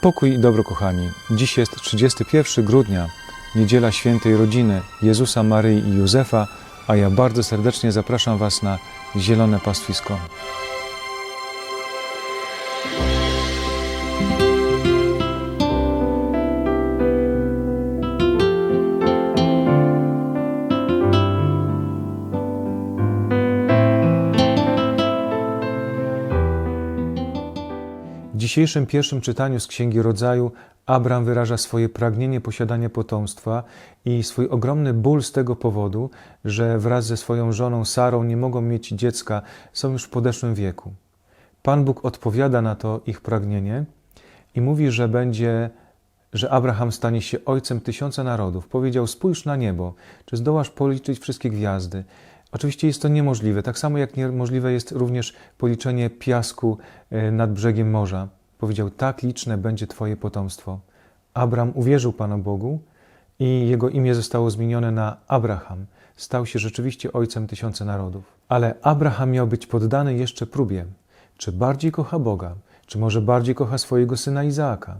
Pokój i dobro, kochani. Dziś jest 31 grudnia, niedziela świętej rodziny Jezusa, Maryi i Józefa, a ja bardzo serdecznie zapraszam Was na zielone pastwisko. Dzisiejszym pierwszym czytaniu z Księgi Rodzaju Abram wyraża swoje pragnienie posiadania potomstwa i swój ogromny ból z tego powodu, że wraz ze swoją żoną Sarą nie mogą mieć dziecka, są już w podeszłym wieku. Pan Bóg odpowiada na to ich pragnienie i mówi, że będzie, że Abraham stanie się ojcem tysiąca narodów. Powiedział: Spójrz na niebo, czy zdołasz policzyć wszystkie gwiazdy. Oczywiście jest to niemożliwe, tak samo jak niemożliwe jest również policzenie piasku e, nad brzegiem morza. Powiedział: Tak liczne będzie Twoje potomstwo. Abram uwierzył Panu Bogu i jego imię zostało zmienione na Abraham. Stał się rzeczywiście ojcem tysiąca narodów. Ale Abraham miał być poddany jeszcze próbie. Czy bardziej kocha Boga, czy może bardziej kocha swojego syna Izaaka?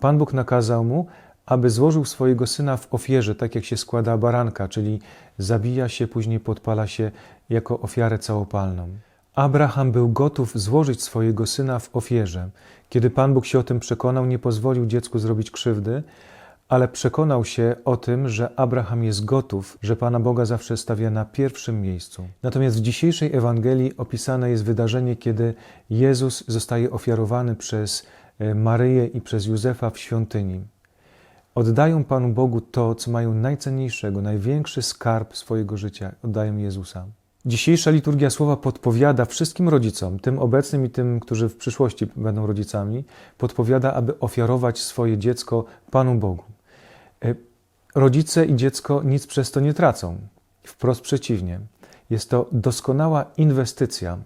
Pan Bóg nakazał mu, aby złożył swojego syna w ofierze, tak jak się składa baranka, czyli zabija się, później podpala się jako ofiarę całopalną. Abraham był gotów złożyć swojego syna w ofierze. Kiedy Pan Bóg się o tym przekonał, nie pozwolił dziecku zrobić krzywdy, ale przekonał się o tym, że Abraham jest gotów, że Pana Boga zawsze stawia na pierwszym miejscu. Natomiast w dzisiejszej Ewangelii opisane jest wydarzenie, kiedy Jezus zostaje ofiarowany przez e, Maryję i przez Józefa w świątyni. Oddają Panu Bogu to, co mają najcenniejszego, największy skarb swojego życia. Oddają Jezusa. Dzisiejsza liturgia słowa podpowiada wszystkim rodzicom, tym obecnym i tym, którzy w przyszłości będą rodzicami, podpowiada, aby ofiarować swoje dziecko Panu Bogu. E, Rodzice i dziecko nic przez to nie tracą. Wprost przeciwnie. Jest to doskonała inwestycja.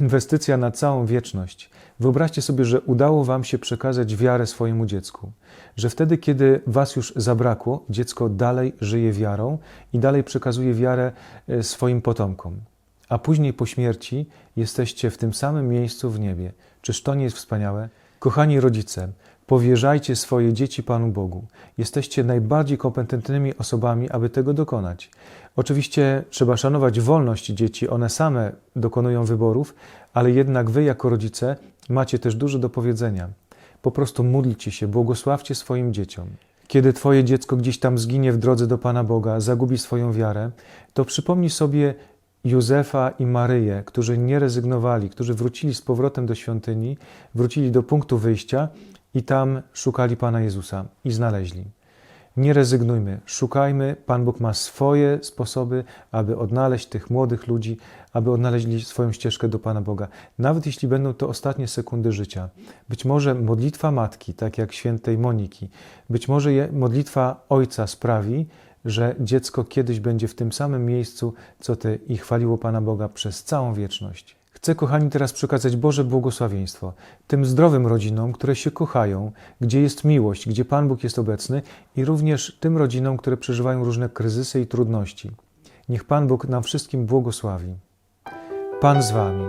Inwestycja na całą wieczność. Wyobraźcie sobie, że udało Wam się przekazać wiarę swojemu dziecku, że wtedy, kiedy Was już zabrakło, dziecko dalej żyje wiarą i dalej przekazuje wiarę e, swoim potomkom. A później po śmierci jesteście w tym samym miejscu w niebie. Czyż to nie jest wspaniałe? Kochani rodzice, powierzajcie swoje dzieci Panu Bogu. Jesteście najbardziej kompetentnymi osobami, aby tego dokonać. Oczywiście trzeba szanować wolność dzieci, one same dokonują wyborów, ale jednak wy jako rodzice macie też dużo do powiedzenia. Po prostu módlcie się, błogosławcie swoim dzieciom. Kiedy Twoje dziecko gdzieś tam zginie w drodze do Pana Boga, zagubi swoją wiarę, to przypomnij sobie Józefa i Maryję, którzy nie rezygnowali, którzy wrócili z powrotem do świątyni, wrócili do punktu wyjścia i tam szukali Pana Jezusa i znaleźli. Nie rezygnujmy, szukajmy. Pan Bóg ma swoje sposoby, aby odnaleźć tych młodych ludzi, aby odnaleźli swoją ścieżkę do Pana Boga. Nawet jeśli będą to ostatnie sekundy życia. Być może modlitwa matki, tak jak świętej Moniki, być może modlitwa ojca sprawi, że dziecko kiedyś będzie w tym samym miejscu, co ty i chwaliło Pana Boga przez całą wieczność. Chcę, kochani, teraz przekazać Boże błogosławieństwo tym zdrowym rodzinom, które się kochają, gdzie jest miłość, gdzie Pan Bóg jest obecny i również tym rodzinom, które przeżywają różne kryzysy i trudności. Niech Pan Bóg nam wszystkim błogosławi. Pan z Wami.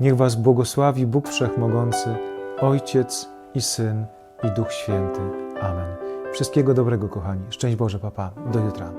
Niech Was błogosławi Bóg Wszechmogący, Ojciec i Syn i Duch Święty. Amen. Wszystkiego dobrego, kochani. Szczęść Boże, papa. Do jutra.